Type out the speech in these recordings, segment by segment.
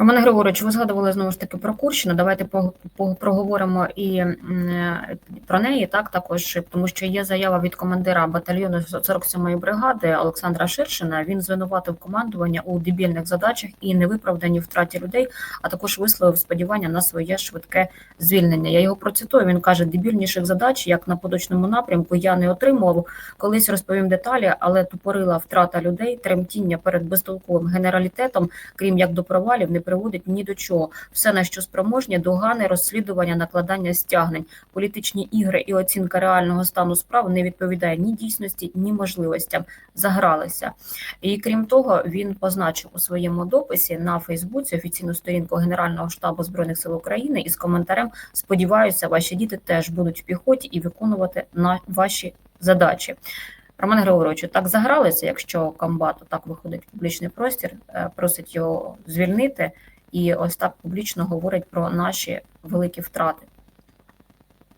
Романе Григорович, ви згадували знову ж таки про Курщину. Давайте проговоримо і про неї, так також, тому що є заява від командира батальйону 47-ї бригади Олександра Ширшина. Він звинуватив командування у дебільних задачах і невиправданій втраті людей, а також висловив сподівання на своє швидке звільнення. Я його процитую. Він каже: дебільніших задач, як на поточному напрямку, я не отримував. Колись розповім деталі, але тупорила втрата людей, тремтіння перед безтолковим генералітетом, крім як до провалів, не приводить ні до чого. Все на що спроможні догани, розслідування, накладання стягнень, політичні ігри і оцінка реального стану справ не відповідає ні дійсності, ні можливостям. Загралися. І крім того, він позначив у своєму дописі на Фейсбуці офіційну сторінку Генерального штабу збройних сил України із коментарем Сподіваюся, ваші діти теж будуть в піхоті і виконувати на ваші задачі. Роман Григоровичу, так загралися, якщо комбат так виходить в публічний простір, е, просить його звільнити, і ось так публічно говорить про наші великі втрати.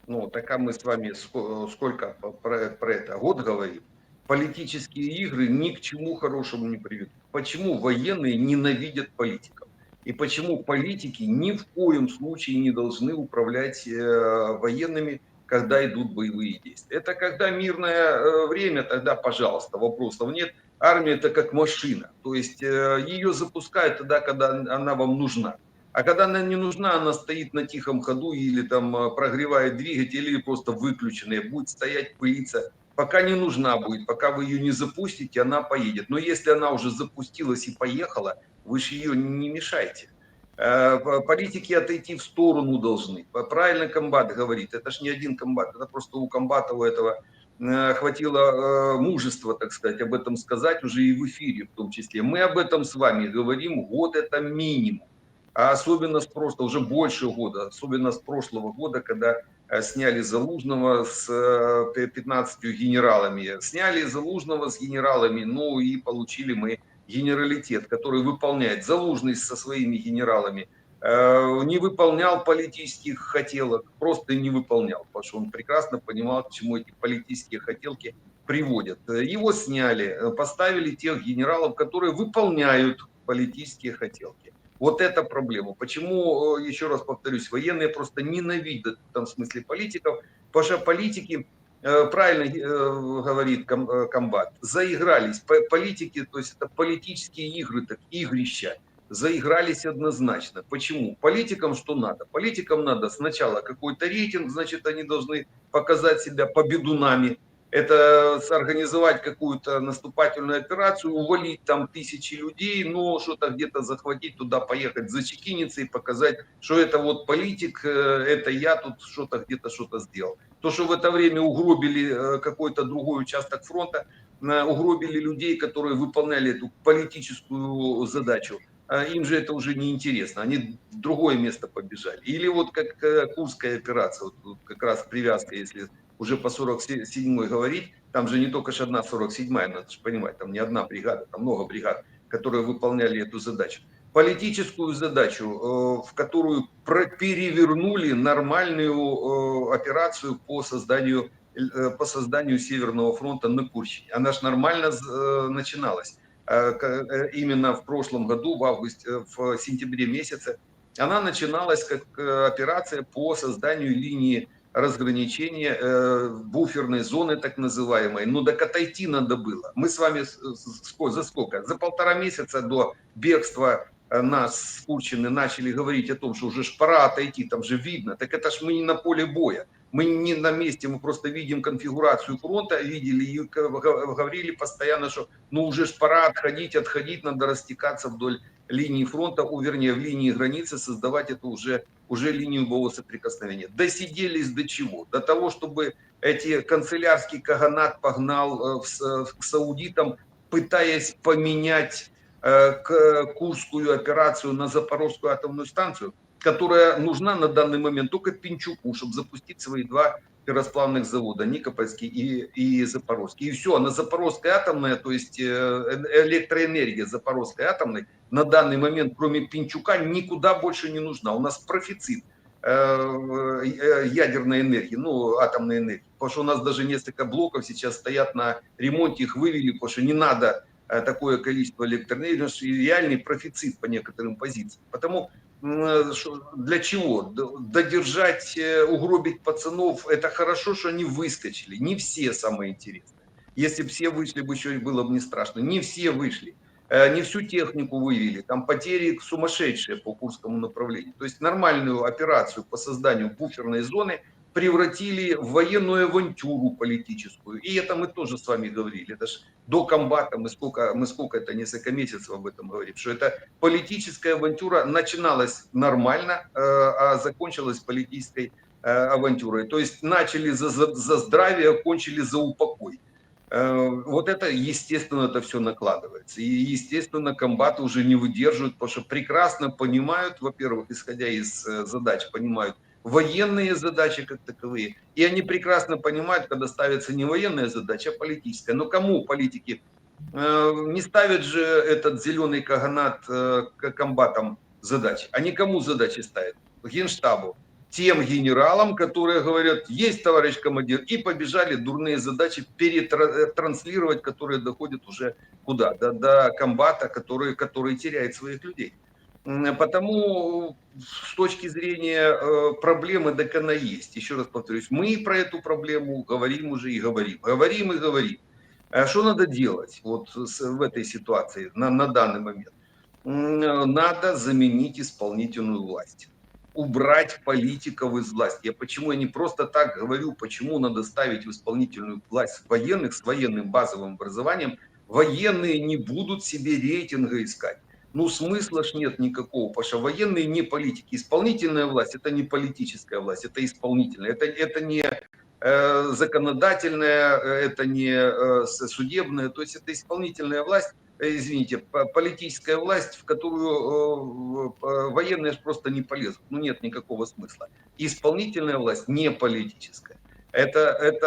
Ну, так а мы с вами ско- сколько по- про, про это год говорим. Политические игры ни к чему хорошему не приведут. Почему военные ненавидят политиков? И почему политики ни в коем случае не должны управлять э, военными, когда идут боевые действия? Это когда мирное э, время, тогда, пожалуйста, вопросов нет. Армия это как машина. То есть э, ее запускают тогда, когда она вам нужна. А когда она не нужна, она стоит на тихом ходу или там э, прогревает двигатель, или просто выключенная, будет стоять, пылиться. Пока не нужна будет, пока вы ее не запустите, она поедет. Но если она уже запустилась и поехала, вы же ее не мешайте. Э, Политики отойти в сторону должны. Правильно комбат говорит. Это ж не один комбат. Это просто у комбата у этого э, хватило э, мужества, так сказать, об этом сказать уже и в эфире в том числе. Мы об этом с вами говорим год это минимум а особенно с прошлого, уже больше года, особенно с прошлого года, когда сняли Залужного с э, пи- 15 генералами. Сняли Залужного с генералами, ну и получили мы генералитет, который выполняет. Залужный со своими генералами э, не выполнял политических хотелок, просто не выполнял, потому что он прекрасно понимал, к чему эти политические хотелки приводят. Его сняли, э, поставили тех генералов, которые выполняют политические хотелки. Вот это проблема. Почему, э, еще раз повторюсь, военные просто ненавидят в том смысле политиков, потому что политики, правильно э, говорит э, комбат, заигрались. По- Политики, то есть это политические игры, так, игрища, заигрались однозначно. Почему? Политикам что надо? Политикам надо сначала какой-то рейтинг, значит, они должны показать себя победунами, это организовать какую-то наступательную операцию, увалить там тысячи людей, но что-то где-то захватить, туда поехать, зачекиниться и показать, что это вот политик, э, это я тут что-то где-то что-то сделал. То, что в это время угробили э, какой-то другой участок фронта, э, угробили людей, которые выполняли эту политическую задачу, а им же это уже не интересно, они в другое место побежали. Или вот как э, Курская операция, вот как раз привязка, если уже по 47-й говорить, там же не только ж одна 47-я, надо же понимать, там не одна бригада, там много бригад, которые выполняли эту задачу. Политическую задачу, э, в которую перевернули нормальную э, операцию по созданию, э, по созданию Северного фронта на Курщине. Она же нормально начиналась. Э, Именно в прошлом году, в августе, в сентябре месяце, она начиналась как операция по созданию линии разграничения буферной зоны так называемой. Ну так отойти надо было. Мы с вами за сколько? За полтора месяца до бегства нас с Курчины начали говорить о том, что уже ж пора отойти, там же видно. Так это ж мы не на поле боя. Мы не на месте, мы просто видим конфигурацию фронта, видели и говорили постоянно, что ну уже ж пора отходить, отходить, надо растекаться вдоль линии фронта, у, вернее, в линии границы, создавать эту уже, уже линию боевого соприкосновения. Досиделись до чего? До того, чтобы эти канцелярский каганат погнал э, в к саудитам, пытаясь поменять э, Курскую операцию на Запорожскую атомную станцию, которая нужна на данный момент только Пинчуку, чтобы запустить свои два ферросплавных завода, Никопольский и, и Запорожский. И все, на Запорожская атомная, то есть э, э, электроэнергия Запорожской атомной на данный момент, кроме Пинчука, никуда больше не нужна. У нас профицит э, э, ядерной энергии, ну, атомной энергии. Потому что у нас даже несколько блоков сейчас стоят на ремонте, их вывели, потому что не надо э, такое количество электроэнергии, нас реальный профицит по некоторым позициям. Потому шо- для чего? Додержать, э, угробить пацанов, это хорошо, что они выскочили. Не все самое интересное. Если бы все вышли, бы еще и было бы не страшно. Не все вышли. Э, Не всю технику вывели. Там потери сумасшедшие по Курскому направлению. То есть нормальную операцию по созданию буферной зоны превратили в военную авантюру политическую. И это мы тоже с вами говорили. Это ж до комбата мы сколько, мы сколько это, несколько месяцев об этом говорим, что это политическая авантюра начиналась нормально, э, а закончилась политической э, авантюрой. То есть начали за, за, за здравие, кончили за упокой. Э, Вот это, естественно, это все накладывается. И, естественно, комбаты уже не выдерживают, потому что прекрасно понимают, во-первых, исходя из задач, понимают военные задачи как таковые. И они прекрасно понимают, когда ставится не военная задача, а политическая. Но кому политики? Э, Не ставят же этот зеленый каганат э, комбатам задачи. Они кому задачи ставят? Генштабу тем генералам, которые говорят, есть товарищ командир, и побежали дурные задачи перетранслировать, которые доходят уже куда? До, до комбата, который, который теряет своих людей. Потому с точки зрения э, проблемы так она есть. Еще раз повторюсь, мы про эту проблему говорим уже и говорим. Говорим и говорим. А что надо делать вот в этой ситуации на, на данный момент? М, Надо заменить исполнительную власть убрать политиков из власти. Я почему я не просто так говорю, почему надо ставить в исполнительную власть военных с военным базовым образованием. Военные не будут себе рейтинга искать. Ну, смысла ж нет никакого, потому что военные не политики. Исполнительная власть – это не политическая власть, это исполнительная. Это, это не э, законодательная, э, это не э, судебная, то есть это исполнительная власть, извините, по- политическая власть, в которую военные просто не полезут. Ну, нет никакого смысла. Исполнительная власть не политическая. Это, это,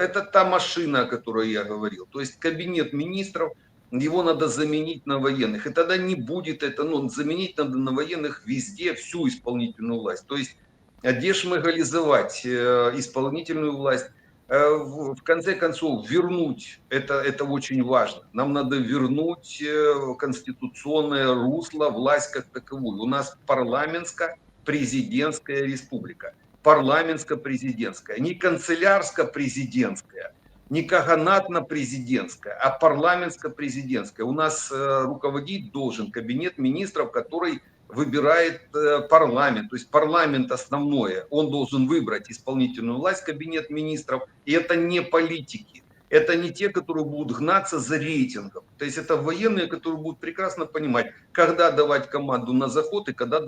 это та машина, о которой я говорил. То есть кабинет министров, его надо заменить на военных. И тогда не будет это, ну, заменить надо на военных везде всю исполнительную власть. То есть дешмегализовать э, исполнительную власть, э, в в конце концов вернуть, это, это очень важно. Нам надо вернуть э, конституционное русло, власть как таковую. У нас парламентско-президентская республика. Парламентско-президентская, не канцелярско-президентская, не каганатно-президентская, а парламентско-президентская. У нас э, руководить должен кабинет министров, который выбирает э, парламент, то есть парламент основное, он должен выбрать исполнительную власть, кабинет министров, и это не политики, это не те, которые будут гнаться за рейтингом, то есть это военные, которые будут прекрасно понимать, когда давать команду на заход и когда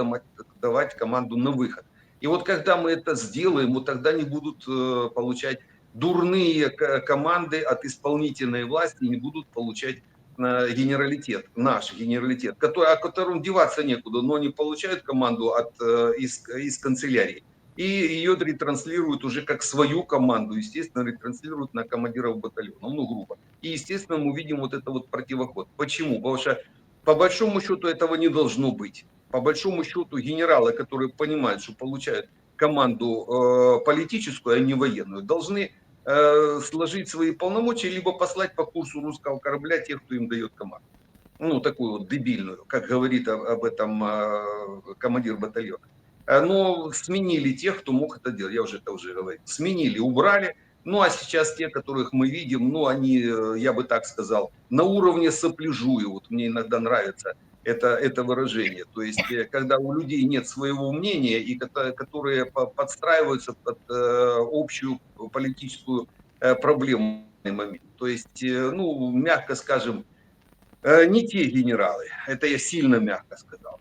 давать, команду на выход. И вот когда мы это сделаем, вот тогда не будут э, получать дурные команды от исполнительной власти, не будут получать э, генералитет, наш генералитет, который, о котором деваться некуда, но они получают команду от, э, из, из канцелярии. И ее ретранслируют уже как свою команду, естественно, ретранслируют на командиров батальона, ну, грубо. И, естественно, мы видим вот это вот противоход. Почему? Потому что, по большому счету, этого не должно быть. По большому счету, генералы, которые понимают, что получают команду э, политическую, а не военную, должны э, сложить свои полномочия, либо послать по курсу русского корабля тех, кто им дает команду. Ну, такую вот дебильную, как говорит об, этом э, командир батальона. Э, Но сменили тех, кто мог это делать, я уже это уже говорил. Сменили, убрали. Ну, а сейчас те, которых мы видим, ну, они, я бы так сказал, на уровне сопляжуя. Вот мне иногда нравится это, это выражение. То есть, э, когда у людей нет своего мнения, и кото- которые по- подстраиваются под э, общую политическую э, данный момент. То есть, ну, мягко скажем, не те генералы. Это я сильно мягко сказал.